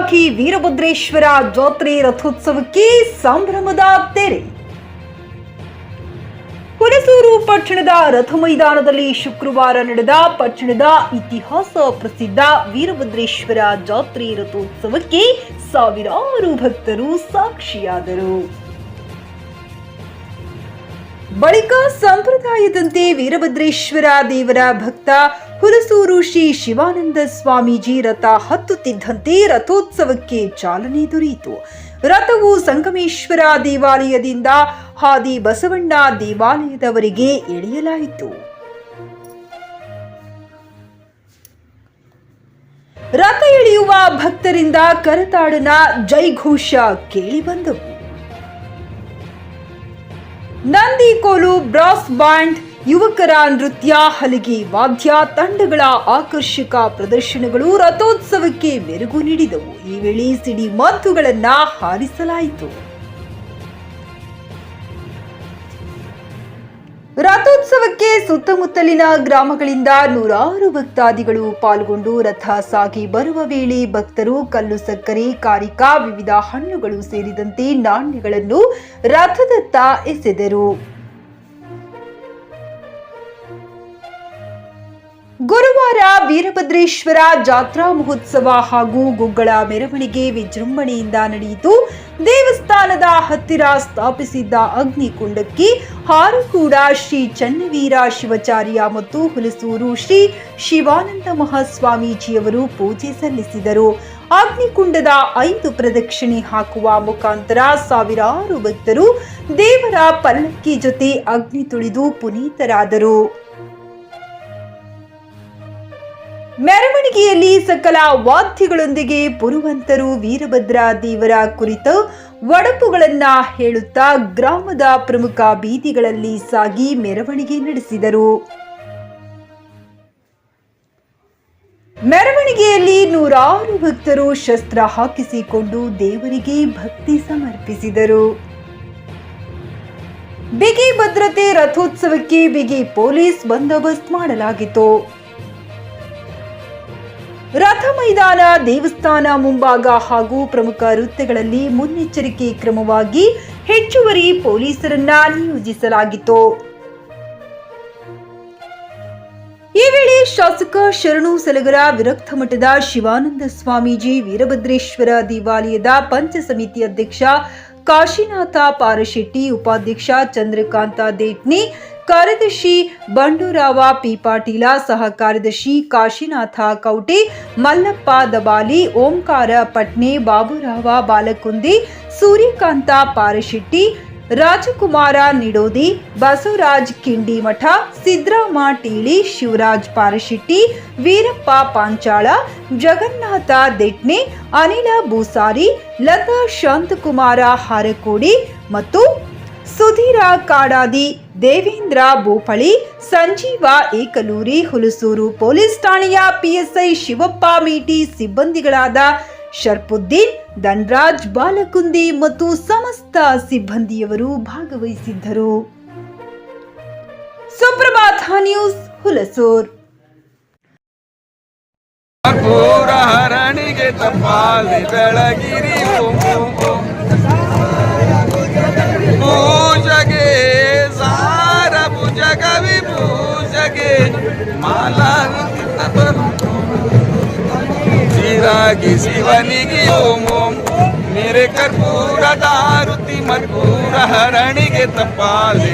ಸಾಗಿ ವೀರಭದ್ರೇಶ್ವರ ಜಾತ್ರೆ ರಥೋತ್ಸವಕ್ಕೆ ಸಂಭ್ರಮದ ತೆರೆ ಹುಣಸೂರು ಪಟ್ಟಣದ ರಥ ಮೈದಾನದಲ್ಲಿ ಶುಕ್ರವಾರ ನಡೆದ ಪಟ್ಟಣದ ಇತಿಹಾಸ ಪ್ರಸಿದ್ಧ ವೀರಭದ್ರೇಶ್ವರ ಜಾತ್ರೆ ರಥೋತ್ಸವಕ್ಕೆ ಸಾವಿರಾರು ಭಕ್ತರು ಸಾಕ್ಷಿಯಾದರು. ಬಳಿಕ ಸಂಪ್ರದಾಯದಂತೆ ವೀರಭದ್ರೇಶ್ವರ ದೇವರ ಭಕ್ತ ಹುಲಸೂರು ಶ್ರೀ ಶಿವಾನಂದ ಸ್ವಾಮೀಜಿ ರಥ ಹತ್ತುತ್ತಿದ್ದಂತೆ ರಥೋತ್ಸವಕ್ಕೆ ಚಾಲನೆ ದೊರೆಯಿತು. ರಥವು ಸಂಗಮೇಶ್ವರ ದೇವಾಲಯದಿಂದ ಹಾದಿ ಬಸವಣ್ಣ ದೇವಾಲಯದವರೆಗೆ ಎಳೆಯಲಾಯಿತು. ರಥ ಎಳೆಯುವ ಭಕ್ತರಿಂದ ಕರತಾಡನ ಜೈಘೋಷ ಕೇಳಿಬಂದವು. ನಂದಿಕೋಲು ಬ್ರಾಸ್ ಬ್ಯಾಂಡ್ ಯುವಕರ ನೃತ್ಯ, ಹಲಿಗೆ, ವಾದ್ಯ, ತಂಡಗಳ ಆಕರ್ಷಕ ಪ್ರದರ್ಶನಗಳು ರಥೋತ್ಸವಕ್ಕೆ ಮೆರುಗು ನೀಡಿದವು. ಈ ವೇಳೆ ಸಿಡಿ ಮಾತುಗಳನ್ನು ಹಾರಿಸಲಾಯಿತು. ರಥೋತ್ಸವಕ್ಕೆ ಸುತ್ತಮುತ್ತಲಿನ ಗ್ರಾಮಗಳಿಂದ ನೂರಾರು ಭಕ್ತಾದಿಗಳು ಪಾಲ್ಗೊಂಡು ರಥ ಸಾಗಿ ಬರುವ ವೇಳೆ ಭಕ್ತರು ಕಲ್ಲು ಸಕ್ಕರೆ, ಕಾರಿಕಾ, ವಿವಿಧ ಹಣ್ಣುಗಳು ಸೇರಿದಂತೆ ನಾಣ್ಯಗಳನ್ನು ರಥದತ್ತ ಎಸೆದರು. ಗುರುವಾರ ವೀರಭದ್ರೇಶ್ವರ ಜಾತ್ರಾ ಮಹೋತ್ಸವ ಹಾಗೂ ಗುಗ್ಗಳ ಮೆರವಣಿಗೆ ವಿಜೃಂಭಣೆಯಿಂದ ನಡೆಯಿತು. ದೇವಸ್ಥಾನದ ಹತ್ತಿರ ಸ್ಥಾಪಿಸಿದ್ದ ಅಗ್ನಿಕುಂಡಕ್ಕೆ ಹಾರುಕೂಡ ಶ್ರೀ ಚನ್ನವೀರ ಶಿವಾಚಾರ್ಯ ಮತ್ತು ಹುಲಸೂರು ಶ್ರೀ ಶಿವಾನಂದ ಮಹಾಸ್ವಾಮೀಜಿಯವರು ಪೂಜೆ ಸಲ್ಲಿಸಿದರು. ಅಗ್ನಿಕುಂಡದ ಐದು ಪ್ರದಕ್ಷಿಣೆ ಹಾಕುವ ಮುಖಾಂತರ ಸಾವಿರಾರು ಭಕ್ತರು ದೇವರ ಪಲ್ಲಕ್ಕಿ ಜೊತೆ ಅಗ್ನಿ ತುಳಿದು ಪುನೀತರಾದರು. ಮೆರವಣಿಗೆಯಲ್ಲಿ ಸಕಲ ವಾದ್ಯಗಳೊಂದಿಗೆ ಪುರುವಂತರು ವೀರಭದ್ರ ದೇವರ ಕುರಿತ ಒಡಪುಗಳನ್ನ ಹೇಳುತ್ತಾ ಗ್ರಾಮದ ಪ್ರಮುಖ ಬೀದಿಗಳಲ್ಲಿ ಸಾಗಿ ಮೆರವಣಿಗೆ ನಡೆಸಿದರು. ಮೆರವಣಿಗೆಯಲ್ಲಿ ನೂರಾರು ಭಕ್ತರು ಶಸ್ತ್ರ ಹಾಕಿಸಿಕೊಂಡು ದೇವರಿಗೆ ಭಕ್ತಿ ಸಮರ್ಪಿಸಿದರು. ಬಿಗಿ ಭದ್ರತೆ ರಥೋತ್ಸವಕ್ಕೆ ಬಿಗಿ ಪೊಲೀಸ್ ಬಂದೋಬಸ್ತ್ ಮಾಡಲಾಗಿತ್ತು. ರಥ ಮೈದಾನ, ದೇವಸ್ಥಾನ ಮುಂಭಾಗ ಹಾಗೂ ಪ್ರಮುಖ ವೃತ್ತಗಳಲ್ಲಿ ಮುನ್ನೆಚ್ಚರಿಕೆ ಕ್ರಮವಾಗಿ ಹೆಚ್ಚುವರಿ ಪೊಲೀಸರನ್ನ ನಿಯೋಜಿಸಲಾಗಿತ್ತು. ಈ ವೇಳೆ ಶಾಸಕ ಶರಣು ಸಲಗರ ವಿರಕ್ತ ಮಠದ ಶಿವಾನಂದ ಸ್ವಾಮೀಜಿ, ವೀರಭದ್ರೇಶ್ವರ ದೇವಾಲಯದ ಪಂಚ ಸಮಿತಿ ಅಧ್ಯಕ್ಷ ಕಾಶಿನಾಥ ಪಾರಶೆಟ್ಟಿ, ಉಪಾಧ್ಯಕ್ಷ ಚಂದ್ರಕಾಂತ ದೇಟ್ನಿ ಕಾರ್ಯದರ್ಶಿ ಬಂಡೂರಾವ ಪಿ ಪಾಟೀಲ, ಸಹ ಕಾರ್ಯದರ್ಶಿ ಕಾಶಿನಾಥ ಕೌಟೆ, ಮಲ್ಲಪ್ಪ ದಬಾಲಿ, ಓಂಕಾರ ಪಟ್ನೆ, ಬಾಬುರಾವ ಬಾಲಕುಂದಿ, ಸೂರ್ಯಕಾಂತ ಪಾರಶೆಟ್ಟಿ, ರಾಜಕುಮಾರ ನಿಡೋದಿ, ಬಸವರಾಜ್ ಕಿಂಡಿಮಠ ಸಿದ್ರಾಮ ಟೀಳಿ ಶಿವರಾಜ್ ಪಾರಶೆಟ್ಟಿ, ವೀರಪ್ಪ ಪಾಂಚಾಳ, ಜಗನ್ನಾಥ ದೆಟ್ನೆ, ಅನಿಲ ಬೂಸಾರಿ ಲತಾ ಶಾಂತಕುಮಾರ ಹಾರಕೋಡಿ ಮತ್ತು ಸುಧೀರ ಕಾಡಾದಿ ದೇವೇಂದ್ರ ಬೋಪಳಿ ಸಂಜೀವ ಏಕಲೂರಿ ಹುಲಸೂರು ಪೊಲೀಸ್ ಠಾಣೆಯ ಪಿಎಸ್ಐ ಶಿವಪ್ಪ ಮೀಟಿ ಸಿಬ್ಬಂದಿಗಳಾದ ಶರ್ಪುದ್ದೀನ್, ಧನ್ರಾಜ್ ಬಾಲಕುಂದಿ ಮತ್ತು ಸಮಸ್ತ ಸಿಬ್ಬಂದಿಯವರು ಭಾಗವಹಿಸಿದ್ದರು. ಸುಪ್ರಭಾತ ನ್ಯೂಸ್, ಹುಲಸೂರ್. ಬೆಳಗಿರಿ ಪೂಜಗೆ ಮಾಲಾಗುತ್ತಿದ್ದ ಚಿರಾಗಿ ಶಿವನಿಗೆ ಓಂ ಓಂ ಮೇರೆ ಕರ್ಪೂರ ದಾರುತಿ ಮರ್ಪೂರ ಹರಣಿಗೆ ತಪ್ಪಾಲಿ